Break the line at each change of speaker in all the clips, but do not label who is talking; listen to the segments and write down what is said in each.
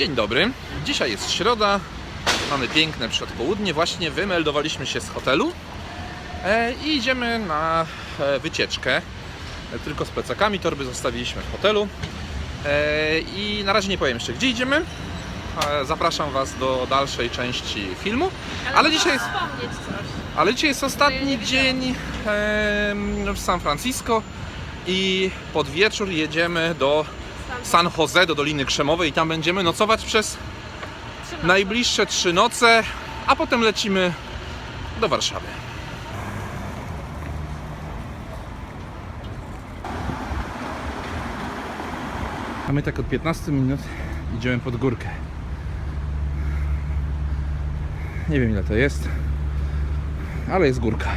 Dzień dobry. Dzisiaj jest środa. Mamy piękne przedpołudnie. Właśnie wymeldowaliśmy się z hotelu e, i idziemy na e, wycieczkę. E, tylko z plecakami. Torby zostawiliśmy w hotelu. I na razie nie powiem jeszcze gdzie idziemy. Zapraszam Was do dalszej części filmu. Ale dzisiaj jest, ale dzisiaj jest ostatni dzień w San Francisco i pod wieczór jedziemy do San Jose, do Doliny Krzemowej i tam będziemy nocować przez najbliższe trzy noce, a potem lecimy do Warszawy. A my tak od 15 minut idziemy pod górkę. Nie wiem ile to jest, ale jest górka.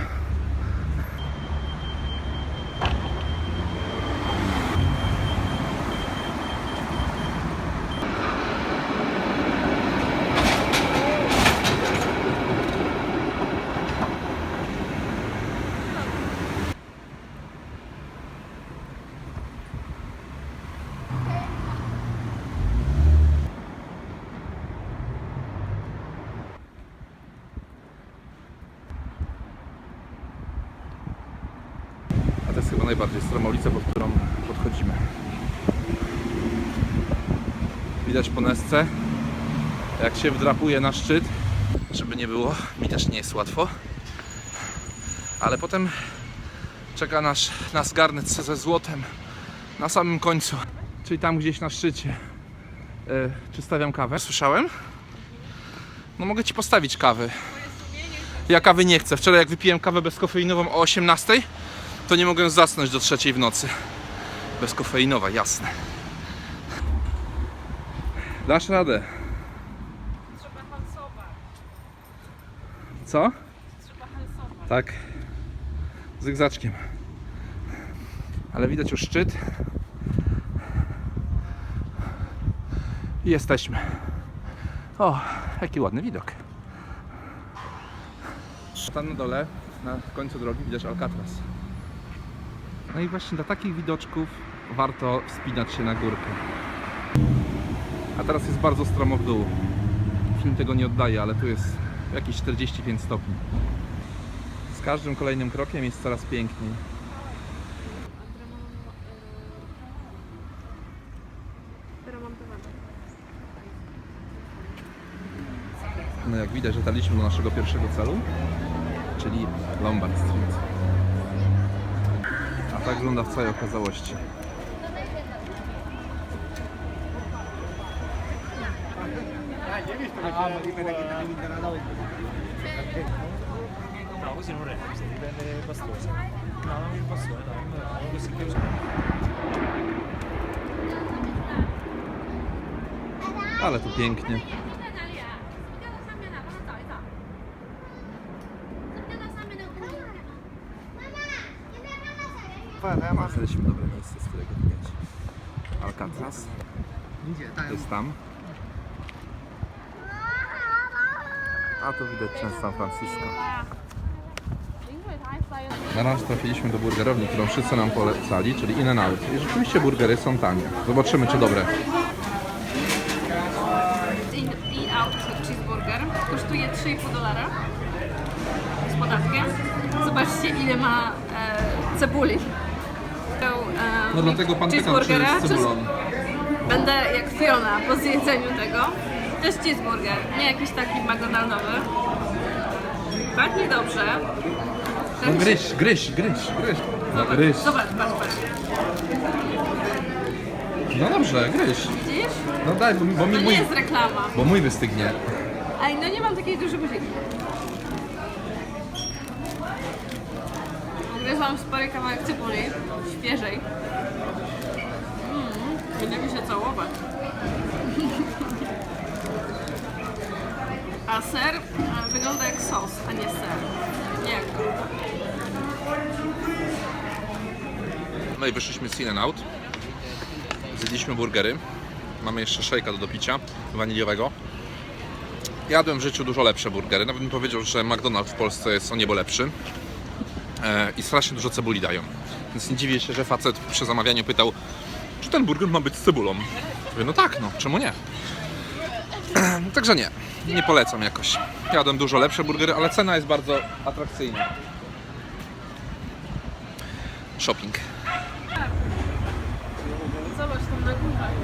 A najbardziej stroma ulica, pod którą podchodzimy. Widać po Nesce, jak się wdrapuje na szczyt, żeby nie było, mi też nie jest łatwo. Ale potem czeka nasz, nas garnet ze złotem na samym końcu, czyli tam gdzieś na szczycie. E, czy stawiam kawę? Słyszałem? No mogę Ci postawić kawę. Ja kawy nie chcę. Wczoraj jak wypiłem kawę bezkofeinową o 18, to nie mogłem zasnąć do trzeciej w nocy. Bezkofeinowa, jasne. Dasz radę.
Trzeba halsować.
Co?
Trzeba halsować.
Tak. Zygzaczkiem. Ale widać już szczyt. I jesteśmy. O, jaki ładny widok. Tam na dole, na końcu drogi widać Alcatraz. No i właśnie dla takich widoczków warto wspinać się na górkę. A teraz jest bardzo stromo w dół. Film tego nie oddaje, ale tu jest jakieś 45 stopni. Z każdym kolejnym krokiem jest coraz piękniej. No jak widać, dotarliśmy do naszego pierwszego celu, czyli Lombard Street. Tak wygląda w całej okazałości. Ale tu pięknie. znaleźliśmy dobre miejsce, z którego wyjąć Alcatraz. Jest tam. A to widać część San Francisco. Na razie trafiliśmy do burgerowni, którą wszyscy nam polecali, czyli in out I rzeczywiście burgery są tanie. Zobaczymy, czy dobre.
In-out cheeseburger kosztuje 3,5 dolara z podatkiem. Zobaczcie, ile ma e, cebuli. To, e,
No dlatego pan pytał, czy
cheeseburgera,
jest cebulą.
Będę jak Fiona po zjedzeniu tego. To jest cheeseburger, nie jakiś taki McDonaldowy. Pachnie dobrze.
No gryź, gryź, gryź, gryź. No gryź.
Zobacz, patrz, patrz.
No dobrze, gryź.
Widzisz?
No daj, bo, bo,
To
mi,
nie
mój,
jest reklama.
bo mój wystygnie.
Ej, no nie mam takiej dużej buzi. Ugryzłam spory kawałek cebuli, świeżej. Mmm, będziemy się całować. A ser wygląda jak sos, a nie ser. Nie jak.
No i wyszliśmy z In Out. Zjedliśmy burgery. Mamy jeszcze szejka do dopicia, waniliowego. Jadłem w życiu dużo lepsze burgery. Nawet bym powiedział, że McDonald's w Polsce jest o niebo lepszy. E, I strasznie dużo cebuli dają. Więc nie dziwię się, że facet przy zamawianiu pytał, czy ten burger ma być z cebulą. Mówię, no tak, no, czemu nie? Także nie, nie polecam jakoś. Jadłem dużo lepsze burgery, ale cena jest bardzo atrakcyjna. Shopping.
Zobacz tam na górze.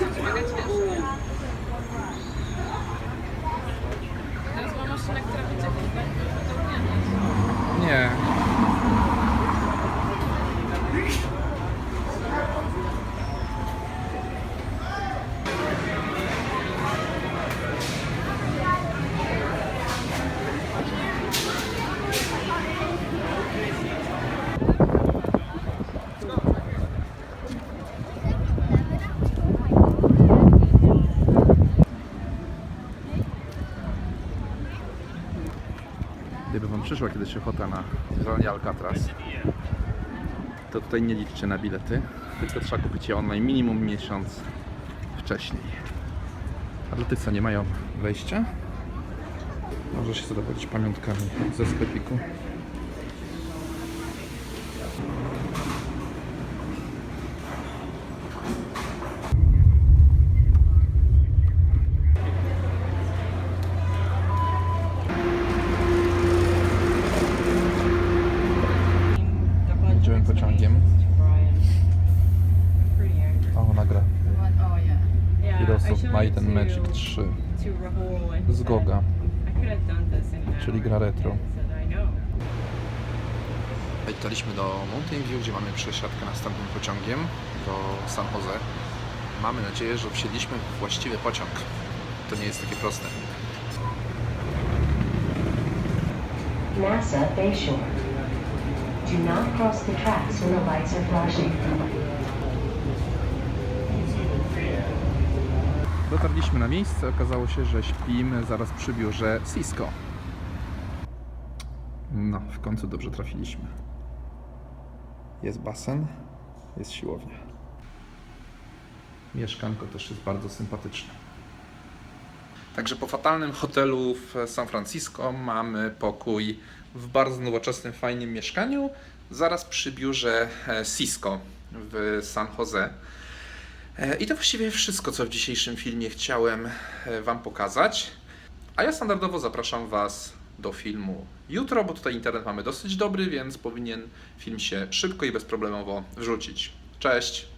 有什么能
确定吗？Przyszła kiedyś ochota na zwanie Alcatraz, to tutaj nie liczcie na bilety, tylko trzeba kupić je online minimum miesiąc wcześniej. A dla tych, co nie mają wejścia, może się zadowolić pamiątkami ze sklepiku. Jedziemy pociągiem. A ona gra. Heroes of Might and Magic 3 z Goga, czyli gra retro. Dotarliśmy do Mountain View, gdzie mamy przesiadkę następnym pociągiem do San Jose. Mamy nadzieję, że wsiedliśmy w właściwy pociąg. To nie jest takie proste.
NASA Bayshore. Do not cross the tracks when the lights are flashing.
Dotarliśmy na miejsce, okazało się, że śpimy zaraz przy biurze Cisco. No, w końcu dobrze trafiliśmy. Jest basen, jest siłownia. Mieszkanko też jest bardzo sympatyczne. Także po fatalnym hotelu w San Francisco mamy pokój w bardzo nowoczesnym, fajnym mieszkaniu, zaraz przy biurze e, Cisco w San Jose. E, I to właściwie wszystko, co w dzisiejszym filmie chciałem e, Wam pokazać. A ja standardowo zapraszam Was do filmu jutro, bo tutaj internet mamy dosyć dobry, więc powinien film się szybko i bezproblemowo wrzucić. Cześć!